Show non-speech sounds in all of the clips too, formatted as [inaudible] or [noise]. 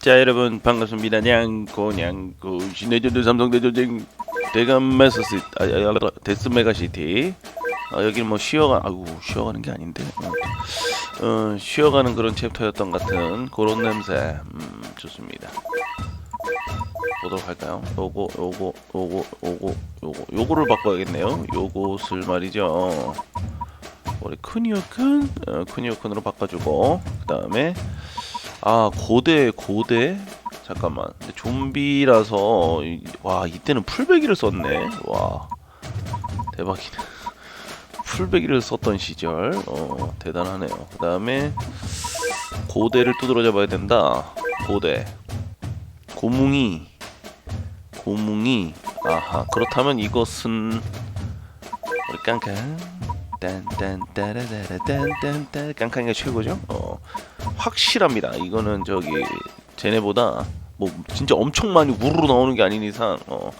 자 여러분 반갑습니다. 냥고 냥고. 시내전도 삼성대전쟁 대감 메서스 아, 아, 아, 데스 메가시티. 아, 여기는 뭐 쉬어가 아이고 쉬어가는 게 아닌데. 어, 어, 쉬어가는 그런 챕터였던 것 같은 그런 냄새. 음 좋습니다. 보도록 할까요? 요거 요거 요거 요거 요거. 요거를 바꿔야겠네요. 요것을 말이죠. 우리 크니오큰 어, 크니오큰으로 바꿔주고 그 다음에 아 고대 고대? 잠깐만. 좀비라서 이- 와 이때는 풀베기를 썼네. 와. 대박이네. [laughs] 풀베기를 썼던 시절. 어 대단하네요. 그 다음에 고대를 두드러 잡아야 된다. 고대. 고뭉이. 고뭉이. 아하 그렇다면 이것은 우리 깡깡. 딴딴따라따라 딴딴딴 깡깡이가 최고죠? 어 확실합니다. 이거는 저기 쟤네보다 뭐 진짜 엄청 많이 우르르 나오는 게 아닌 이상 어,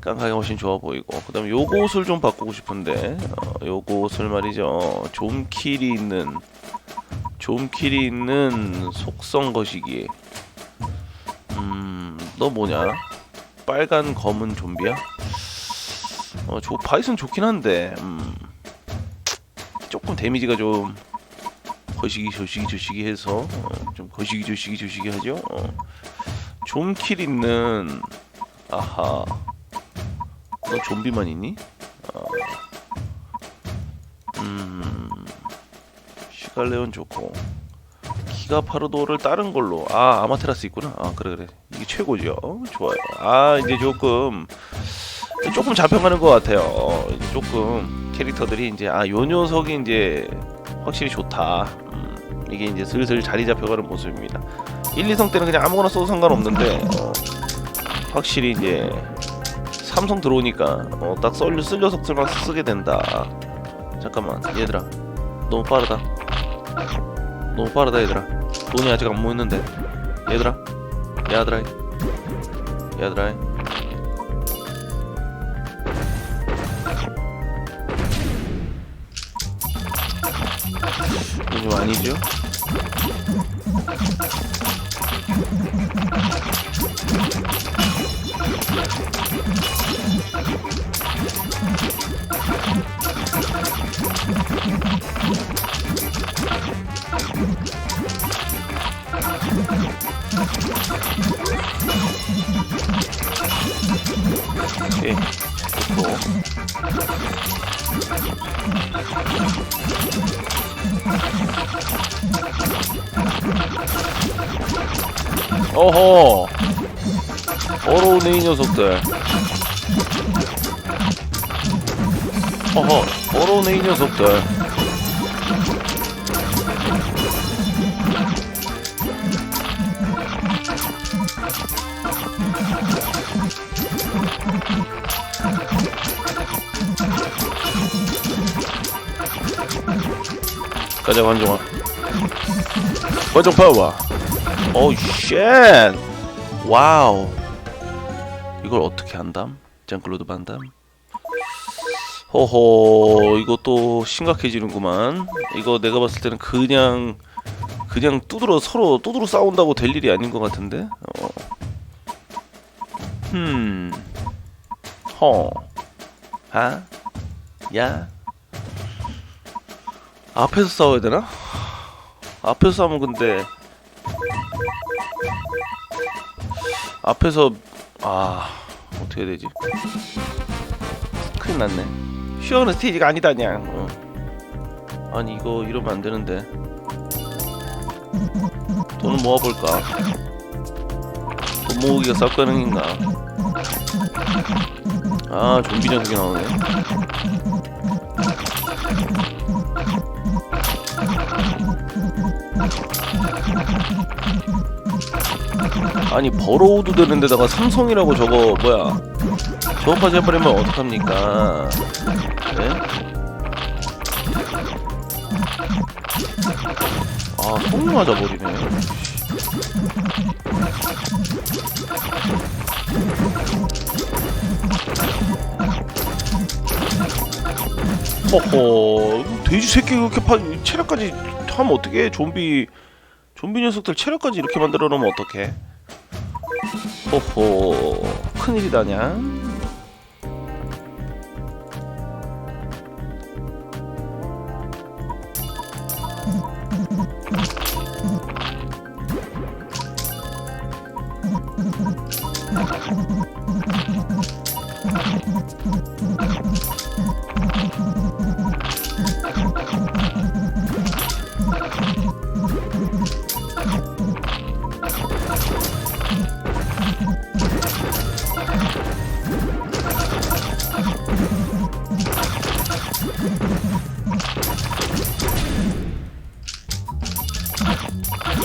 깡하게 훨씬 좋아 보이고. 그 다음에 요것을 좀 바꾸고 싶은데 어, 요것을 말이죠. 좀킬이 있는 좀킬이 있는 속성 거시기. 음너 뭐냐? 빨간 검은 좀비야? 어 저 바이슨 좋긴 한데 음 조금 데미지가 좀 거시기 조시기 조시기 해서 어, 좀 거시기 조시기 조시기 하죠. 어. 좀킬 있는 아하. 너 좀비만 있니? 어. 음. 시갈레온 좋고 기가 파르도를 다른 걸로 아 아마테라스 있구나. 아 그래 그래 이게 최고죠. 좋아요. 아 이제 조금 조금 잡혀가는 것 같아요. 어, 조금 캐릭터들이 이제 아 요 녀석이 이제 확실히 좋다. 음, 이게 이제 슬슬 자리 잡혀가는 모습입니다. 1, 2성 때는 그냥 아무거나 써도 상관없는데 어, 확실히 이제 삼성 들어오니까 어, 딱 썰려 쓸 녀석들만 쓰게 된다. 잠깐만 얘들아 너무 빠르다. 너무 빠르다 얘들아. 돈이 아직 안 모였는데 얘들아 야들아 야들아 이 거좀 아니죠? 어허. 어려운 이 녀석들. 어허 어려운 이 녀석들 가자 관종아 관종 파워 오우 쉣 와우 이걸 어떻게 한담? 장클로드 반담 호호 또 심각해지는구만 이거 내가 봤을 때는 그냥 그냥 두드러 서로 두드러 싸운다고 될 일이 아닌 것 같은데 어. 흠 허. 하? 야? 앞에서 싸워야 되나? 앞에서 싸우면 근데 앞에서 아 어떻게 해야 되지? 큰일 났네. 쉬어가는 스테이지가 아니다 그냥. 어. 아니 이거 이러면 안 되는데. 돈을 모아볼까? 돈 모으기가 쌉가능인가? 아 좀비 녀석이 나오네. 아니 버로우도 되는데다가 삼성이라고 저거 뭐야 저거까지 해버리면 어떡합니까 네? 아속 맞아버리네 허허 돼지 새끼 그렇게 파 체력까지 하면 어떻게 좀비 좀비 녀석들 체력까지 이렇게 만들어 놓으면 어떡해? 호호 큰일이다냐?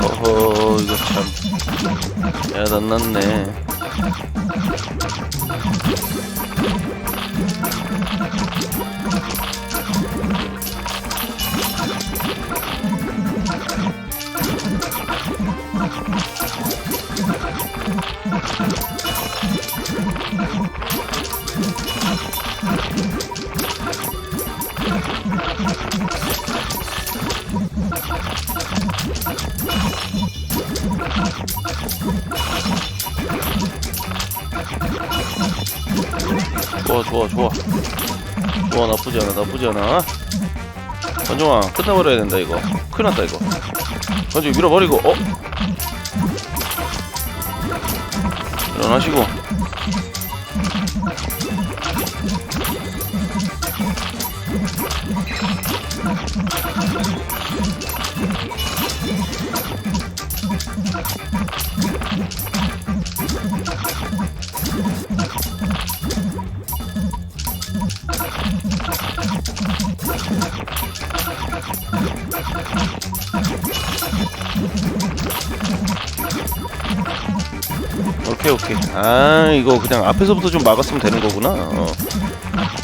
어허 이거 참. 야단 났네 좋아 좋아 좋아. 좋아 나쁘지 않아 나쁘지 않아. 관종아 끝내버려야 된다 이거. 큰일 났다 이거. 관종 밀어버리고 어? 일어나시고 you 오케이 오케이. 아 이거 그냥 앞에서부터 좀 막았으면 되는 거구나. 어.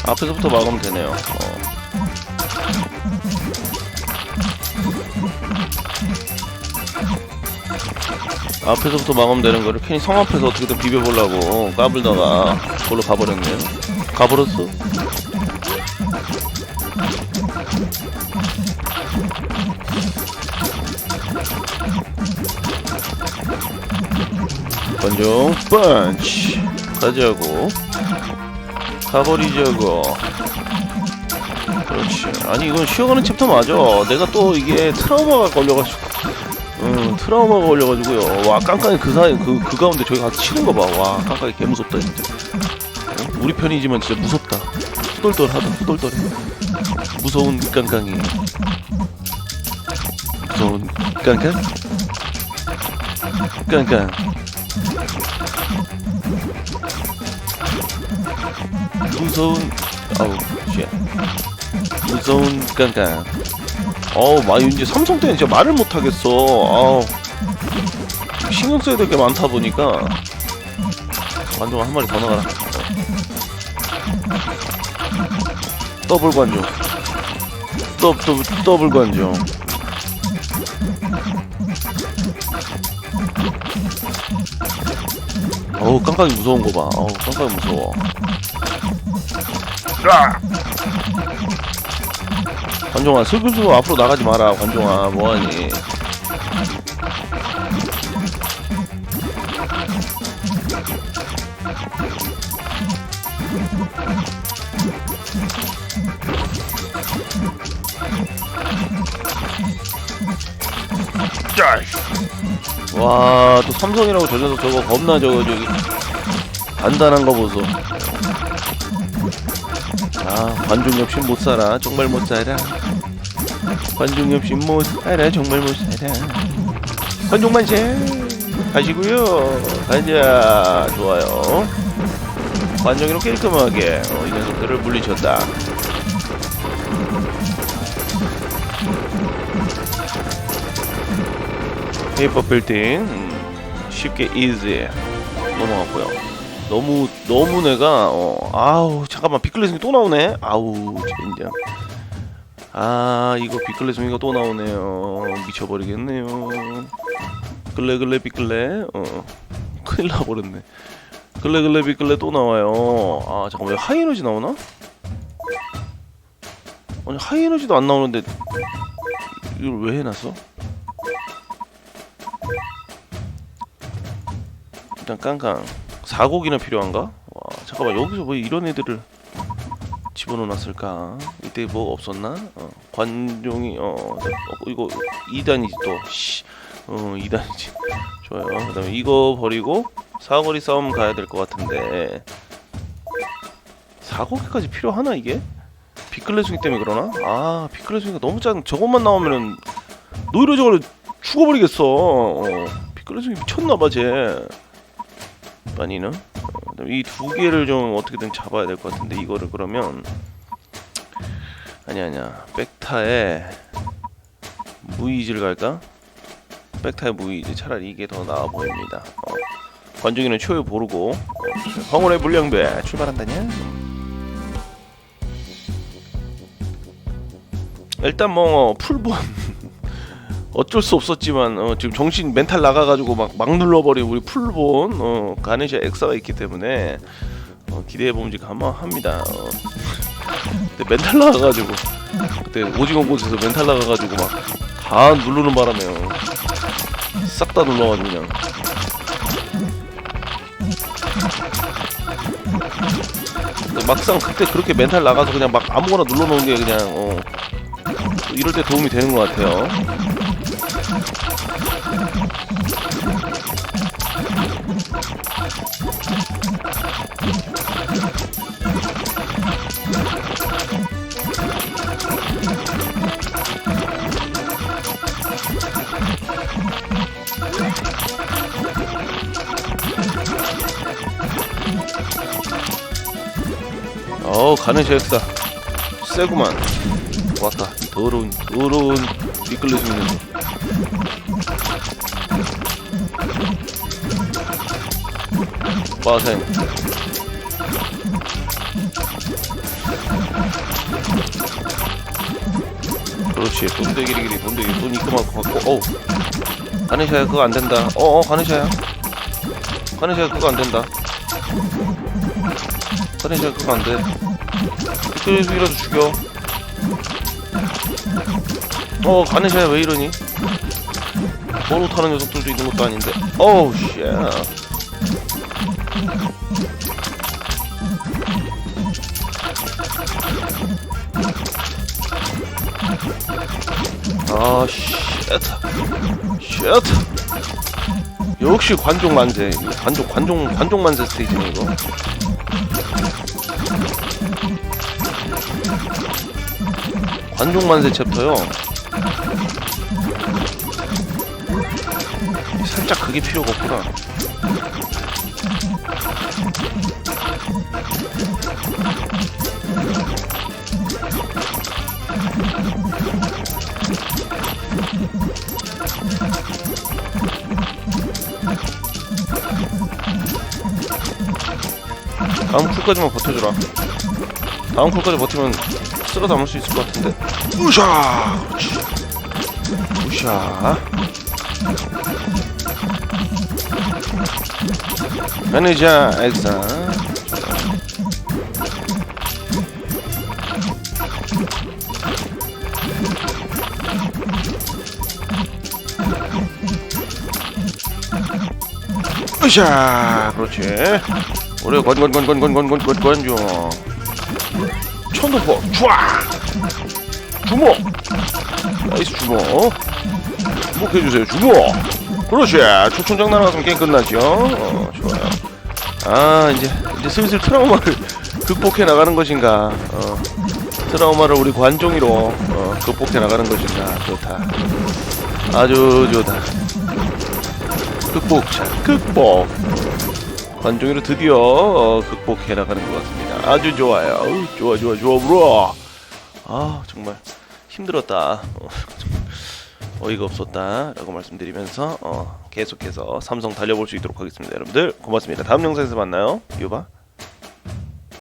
앞에서부터 막으면 되네요. 어. 앞에서부터 막으면 되는 거를 괜히 성 앞에서 어떻게든 비벼보려고 까불다가 그걸로 가버렸네요 가버렸어 권종 펀치. 가자고 가버리자고. 그렇지. 아니 이건 쉬어가는 챕터 맞아. 내가 또 이게 트라우마가 걸려가지고 응 트라우마가 걸려가지고요. 와 깜깜이 그 사이 그, 그 가운데 저기 가서 치는 거봐와 깜깜이 개 무섭다 진짜. 어? 우리 편이지만 진짜 무섭다. 후덜덜하다 후덜덜해. 무서운 깡깡이. 무서운 깡깡 무서운 아우 쉣 무서운 깡깡 어우 마 이제 삼성 때는 진짜 말을 못 하겠어. 아우. 신경 써야 될 게 많다 보니까. 관종 한 마리 더 나가라. 더블 관종. 더블 더블 더블 관종 어우 깡깡이 무서운 거 봐. 어우 깡깡이 무서워. 관종아 슬슬슬 앞으로 나가지 마라 관종아 뭐하니 와, 또 삼성이라고 저 녀석 저거 겁나 저거 저기 단단한 거 보소. 아, 관중 역시 못 살아. 정말 못 살아. 관중 역시 못 살아. 정말 못 살아. 관중만 제 가시고요. 가자. 좋아요. 관중이로 깔끔하게 어, 이 녀석들을 물리쳤다. 페이퍼 빌딩 음, 쉽게 이지 넘어갔고요. 너무 너무 내가 어, 아우 잠깐만 비클레송이 또 나오네. 아우 진짜. 아 이거 비클레송이가 또 나오네요. 미쳐버리겠네요. 글래 글래 비클레 어 큰일 나버렸네. 글래 글래 비클레 또 나와요. 아 잠깐만 왜 하이에너지 나오나? 아니 하이에너지도 안 나오는데 이걸 왜 해놨어? 일단 깡깡 4곡이나 필요한가? 와 잠깐만 여기서 왜 이런 애들을 집어넣어놨을까? 이때 뭐 없었나? 어, 관종이 어, 어 이거 2단이지 또 씨. 어 2단이지 좋아요 그 다음에 이거 버리고 사거리 싸움 가야 될 것 같은데 4곡까지 필요하나 이게? 비클레숭이 때문에 그러나? 아 비클레숭이가 너무 짠 저것만 나오면은 노이로저걸 죽어버리겠어 어, 비클레숭이 미쳤나봐 쟤 어, 이두 개를 좀 어떻게든 잡아야 될 것 같은데 이거를 그러면 아니 아니야. 백타에 무이즈를 갈까? 백타에 무이즈. 차라리 이게 더 나아 보입니다. 어, 관중이는 초에 보르고. 어, 황혼의 불량배 출발한다냐? 일단 뭐 어, 풀본 어쩔 수 없었지만 어, 지금 정신 멘탈 나가가지고 막, 막 눌러버린 우리 풀본 어, 가네시아 엑사가 있기 때문에 어, 기대해 봄직 한번 합니다. 어. 근데 멘탈 나가가지고 그때 오징어 곳에서 멘탈 나가가지고 막 다 누르는 바람에 어, 싹다 눌러가지고 그냥 막상 그때 그렇게 멘탈 나가서 그냥 막 아무거나 눌러놓은 게 그냥 어, 이럴 때 도움이 되는 것 같아요. 어 가는 셰엑사 세구만. 왔다 이 더러운 더러운 미끌려 죽는 빠생 그렇지. 돈대기리기리. 돈대기 돈 입금하고 갖고 어우 가네샤야 그거 안된다. 어어 가네샤야. 가네샤야 그거 안된다. 가네샤야 그거 안돼. 미끌려이라도 죽여. 어 가네샤야 왜 이러니? 도로 타는 녀석들도 있는 것도 아닌데. 어우 쉣 아, 쉣. 쉣. 역시 관종 만세. 관종, 관종, 관종 만세 스테이지네, 이거. 관종 만세 챕터요. 살짝 그게 필요가 없구나. 다음 쿨까지만 버텨주라. 다음 쿨까지 버티면 쓸어 담을 수 있을 것 같은데. 우샤! 우샤. 매니저 엑사. 으샤! 그렇지. 우리 관관관관관관관관관죠 천도포 쫙 주먹 나이스 주먹 주목해주세요 주먹 그렇지. 초천장 날아갔으면 게임 끝나죠. 어, 좋아요. 아 이제 이제 슬슬 트라우마를 [laughs] 극복해 나가는 것인가. 어, 트라우마를 우리 관종이로 어, 극복해 나가는 것인가. 좋다. 아주 좋다. 극복차 극복 관종이로 드디어 어, 극복해 나가는 것 같습니다. 아주 좋아요. 좋아 좋아 좋아 브로. 아 정말 힘들었다. 어, 어이가 없었다라고 말씀드리면서 어, 계속해서 삼성 달려볼 수 있도록 하겠습니다. 여러분들 고맙습니다. 다음 영상에서 만나요. 유바.